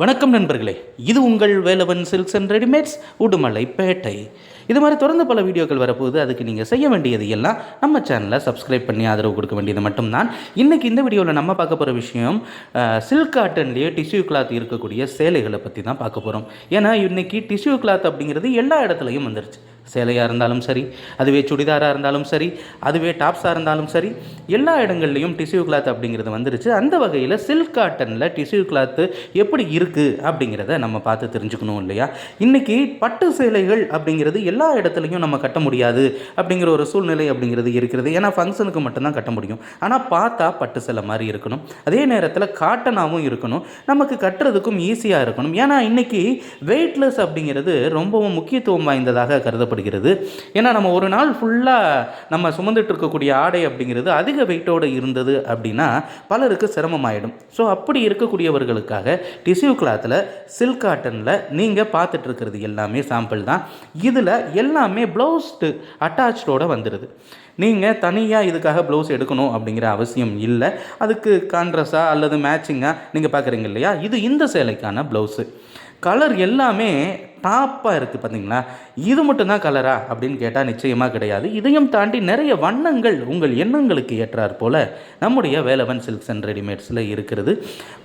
வணக்கம் நண்பர்களே. இது உங்கள் Velavan silks and readymades Udumalai Pettai இது மாதிரி தொடர்ந்து பல வீடியோக்கள் வரப்போகுது. அதுக்கு நீங்கள் செய்ய வேண்டியது எல்லாம் நம்ம சேனலை சப்ஸ்கிரைப் பண்ணி ஆதரவு கொடுக்க வேண்டியது மட்டும்தான். இன்றைக்கி இந்த வீடியோவில் நம்ம பார்க்க போகிற விஷயம் சில்க் காட்டன்லேயே டிஷ்யூ கிளாத் இருக்கக்கூடிய சேலைகளை பற்றி தான் பார்க்க போகிறோம் ஏன்னா இன்றைக்கி டிஷ்யூ கிளாத் அப்படிங்கிறது எல்லா இடத்துலையும் வந்துருச்சு. சேலையாக இருந்தாலும் சரி அதுவே சுடிதாராக இருந்தாலும் சரி அதுவே டாப்ஸாக இருந்தாலும் சரி எல்லா இடங்கள்லையும் டிஷ்யூ கிளாத் அப்படிங்கிறது வந்துருச்சு. அந்த வகையில் சில்க் காட்டனில் டிஷ்யூ கிளாத்து எப்படி இருக்குது அப்படிங்கிறத நம்ம பார்த்து தெரிஞ்சுக்கணும் இல்லையா? இன்றைக்கி பட்டு சேலைகள் அப்படிங்கிறது எல்லா இடத்துலையும் நம்ம கட்ட முடியாது அப்படிங்கிற ஒரு சூழ்நிலை அப்படிங்கிறது இருக்கிறது. ஏன்னா ஃபங்க்ஷனுக்கு மட்டும்தான் கட்ட முடியும். ஆனால் பார்த்தா பட்டு சேலை மாதிரி இருக்கணும். அதே நேரத்தில் காட்டனாகவும் இருக்கணும். நமக்கு கட்டுறதுக்கும் ஈஸியாக இருக்கணும். ஏன்னா இன்றைக்கி வெயிட்லெஸ் அப்படிங்கிறது ரொம்பவும் முக்கியத்துவம் வாய்ந்ததாக சொல்லப்படுகிறது ஏன்னா நம்ம ஒரு நாள் ஃபுல்லாக நம்ம சுமந்துட்டு இருக்கக்கூடிய ஆடை அப்படிங்கிறது அதிக வெயிட்டோடு இருந்தது அப்படின்னா பலருக்கு சிரமமாயிடும். ஸோ அப்படி இருக்கக்கூடியவர்களுக்காக டிஷ்யூ கிளாத்தில் சில்க் காட்டனில் நீங்கள் பார்த்துட்டு இருக்கிறது எல்லாமே சாம்பிள் தான். இதில் எல்லாமே ப்ளவுஸ்டு அட்டாச்சோடு வந்துடுது நீங்கள் தனியாக இதுக்காக ப்ளவுஸ் எடுக்கணும் அப்படிங்கிற அவசியம் இல்லை. அதுக்கு கான்ட்ரஸாக அல்லது மேட்சிங்காக நீங்கள் பார்க்குறீங்க இல்லையா? இது இந்த சேலைக்கான ப்ளவுஸு கலர் எல்லாமே டாப்பாக இருக்குது பார்த்தீங்களா இது மட்டும்தான் கலரா? அப்படின்னு கேட்டால் நிச்சயமாக கிடையாது. இதையும் தாண்டி நிறைய வண்ணங்கள் உங்கள் எண்ணங்களுக்கு ஏற்றார் போல் நம்முடைய வேலவன் சில்க்ஸ் அண்ட் ரெடிமேட்ஸில் இருக்கிறது.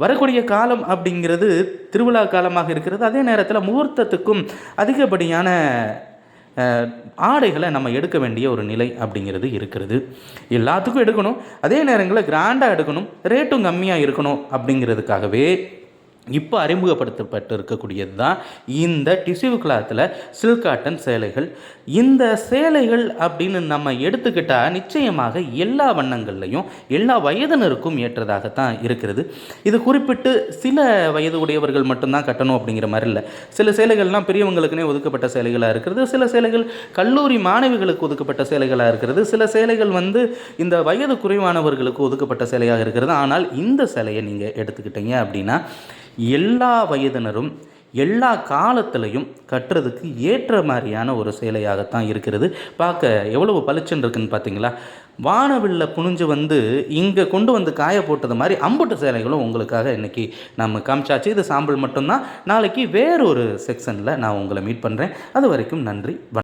வரக்கூடிய காலம் அப்படிங்கிறது திருவிழா காலமாக இருக்கிறது. அதே நேரத்தில் முகூர்த்தத்துக்கும் அதிகப்படியான ஆடைகளை நம்ம எடுக்க வேண்டிய ஒரு நிலை அப்படிங்கிறது இருக்கிறது. எல்லாத்துக்கும் எடுக்கணும். அதே நேரங்களில் கிராண்டாக எடுக்கணும். ரேட்டும் கம்மியாக இருக்கணும் அப்படிங்கிறதுக்காகவே இப்போ அறிமுகப்படுத்தப்பட்டு இருக்கக்கூடியது தான் இந்த டிஷ்யூ கிளாத்தில் சில்க் காட்டன் சேலைகள். இந்த சேலைகள் அப்படின்னு நம்ம எடுத்துக்கிட்டால் நிச்சயமாக எல்லா வண்ணங்கள்லையும் எல்லா வயதினருக்கும் ஏற்றதாகத்தான் இருக்கிறது. இது குறிப்பிட்டு சில வயது உடையவர்கள் மட்டும்தான் கட்டணும் அப்படிங்கிற மாதிரி இல்லை. சில சேலைகள்லாம் பெரியவங்களுக்குனே ஒதுக்கப்பட்ட சேலைகளாக இருக்கிறது. சில சேலைகள் கல்லூரி மாணவிகளுக்கு ஒதுக்கப்பட்ட சேலைகளாக இருக்கிறது. சில சேலைகள் வந்து இந்த வயது குறைவானவர்களுக்கு ஒதுக்கப்பட்ட சேலையாக இருக்கிறது. ஆனால் இந்த சேலையை நீங்கள் எடுத்துக்கிட்டீங்க அப்படின்னா எல்லா வயதினரும் எல்லா காலத்திலையும் கட்டுறதுக்கு ஏற்ற மாதிரியான ஒரு சேலையாகத்தான் இருக்கிறது. பார்க்க எவ்வளவு பளிச்சுன்னு இருக்குன்னு பார்த்தீங்களா? வானவில்ல புனிஞ்சு வந்து இங்கே கொண்டு வந்து காய போட்டது மாதிரி அம்புட்டு சேலைகளும் உங்களுக்காக இன்றைக்கி நம்ம காமிச்சாச்சு. இது சாம்பிள் மட்டும்தான். நாளைக்கு வேறொரு செக்ஷனில் நான் உங்களை மீட் பண்ணுறேன் அது வரைக்கும் நன்றி வணக்கம்.